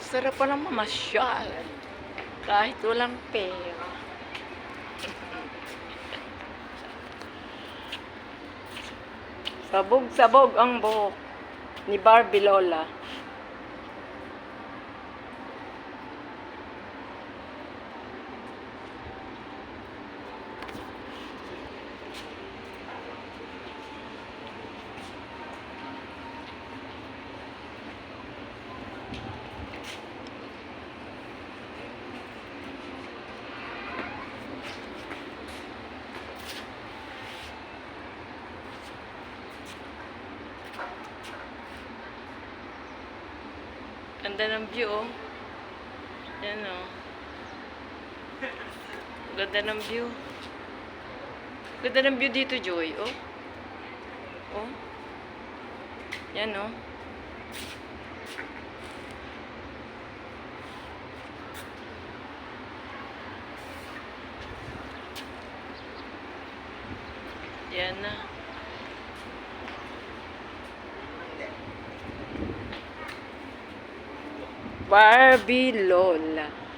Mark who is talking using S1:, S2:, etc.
S1: Sarap pa naman masyal. Kahit walang pera. Sabog-sabog ang buhok ni Barbie Lola. Ganda ng view, oh. Yan, oh. Ganda ng view. Ganda ng view dito, Joy, oh. Oh. Yan, oh. Yan na. Barbie Lola.